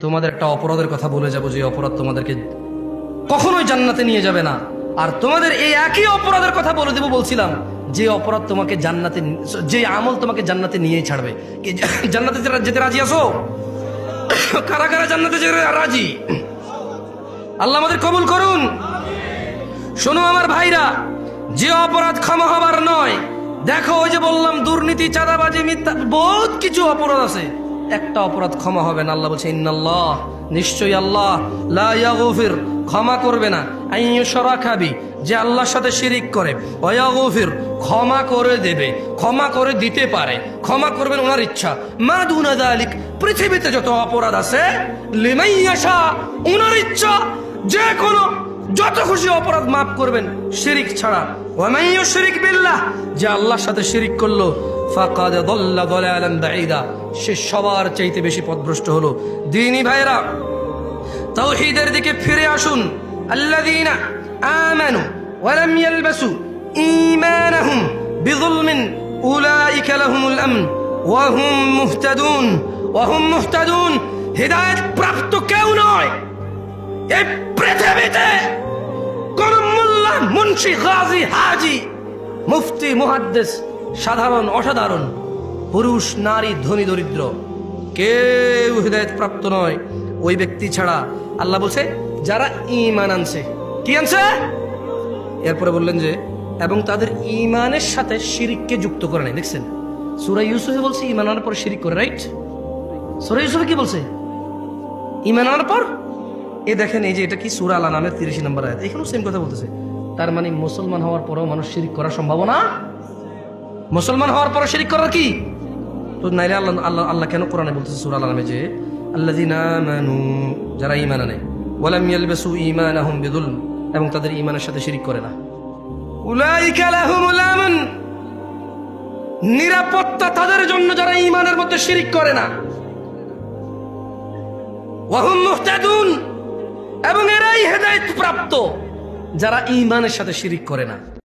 তোমাদের একটা অপরাধের কথা বলে যাব যে অপরাধ তোমাদেরকে কখনোই জান্নাতে নিয়ে যাবে না। আর তোমাদের এই একই অপরাধের কথা বলে দেবো বলছিলাম, যে অপরাধ তোমাকে জান্নাতে যে আমল তোমাকে জান্নাতে নিয়েই ছাড়বে। জান্নাতে যেতে রাজি আসো কারা কারা জান্নাতে যেতে রাজি? আল্লাহ আমাদের কবুল করুন। শোনো আমার ভাইরা, যে অপরাধ ক্ষমা হবার নয়, দেখো ওই যে বললাম, দুর্নীতি, চাঁদাবাজি, মিথ্যা, বহুত কিছু অপরাধ আছে। একটা অপরাধ ক্ষমা হবে না। আল্লাহ বলছে, ইন্নাল্লাহ, নিশ্চয়ই আল্লাহ, লা ইয়াগফির, ক্ষমা করবে না। আইয়ু খাবি, যে আল্লাহর সাথে শিরিক করে। ওয়াগফির ক্ষমা করে দেবে, ক্ষমা করে দিতে পারে। ক্ষমা করবেন ওনার ইচ্ছা। মা দুনা যালিক পৃথিবীতে যত অপরাধ আছে লিমাইয়াশা ওনার ইচ্ছা, যে কোনো, যত খুশি অপরাধ মাফ করবেন, শিরিক ছাড়া। ওয়ামাইয়ু শিরিক বিল্লাহ, যে আল্লাহর সাথে শিরিক করল ফাকাদ দল্লা দলালান বাঈদা। সে সবার চাইতে বেশি পথভ্রষ্ট হলো। দিনী ভাইরা তাওহীদের দিকে ফিরে আসুন। আল্লাযীনা আমানু ওয়া লাম ইয়ালবাসু ঈমানাহুম বিযুলমিন উলাইকা লাহুমুল আমন ওয়া হুম মুহতাদুন। ওয়া হুম মুহতাদুন। হিদায়াত প্রাপ্ত কেউ নয়। এই পৃথিবীতে কোন মোল্লা মুন্সি, গাজী, হাজি, মুফতি, মুহাদ্দিস সাধারণ, অসাধারণ, পুরুষ, নারী, ধনী, দরিদ্র। কেউ হৃদায়ত প্রাপ্ত নয়। ওই ব্যক্তি ছাড়া আল্লাহ বলছে, যারা ইমান আনছে। কি আনছে? এরপরে বললেন যে, এবং তাদের ইমানের সাথে শিরিককে যুক্ত করে নাই দেখছেন? সুরা ইউসুফে বলছে ইমান আনার পর শিরিক করে রাইট সুরা ইউসুফে কি বলছে? ইমান আনার পর? এ দেখেন, এই যে এটা কি সুরা আলা নামের তিরিশ নম্বর আয়াত? এখানেও সেম কথা বলতেছে। তার মানে মুসলমান হওয়ার পরেও মানুষ শিরিক করার সম্ভাবনা মুসলমান হওয়ার পরে শিরিক করার কি? তো নাইলে আল্লাহ আল্লাহ আল্লাহ কেন কোরআনে বলতেছে সুরা আলা নামে যে আমানু, যারা ঈমান আনে, ওয়ালাম ইয়ালবাসু ঈমানাহুম বিযুলম, এবং তাদের ঈমানের সাথে শিরিক করে না। নিরাপত্তা তাদের জন্য যারা ঈমানের মধ্যে শিরিক করে না। এবং এরাই হেদায়েত প্রাপ্ত, যারা ঈমানের সাথে শিরিক করে না।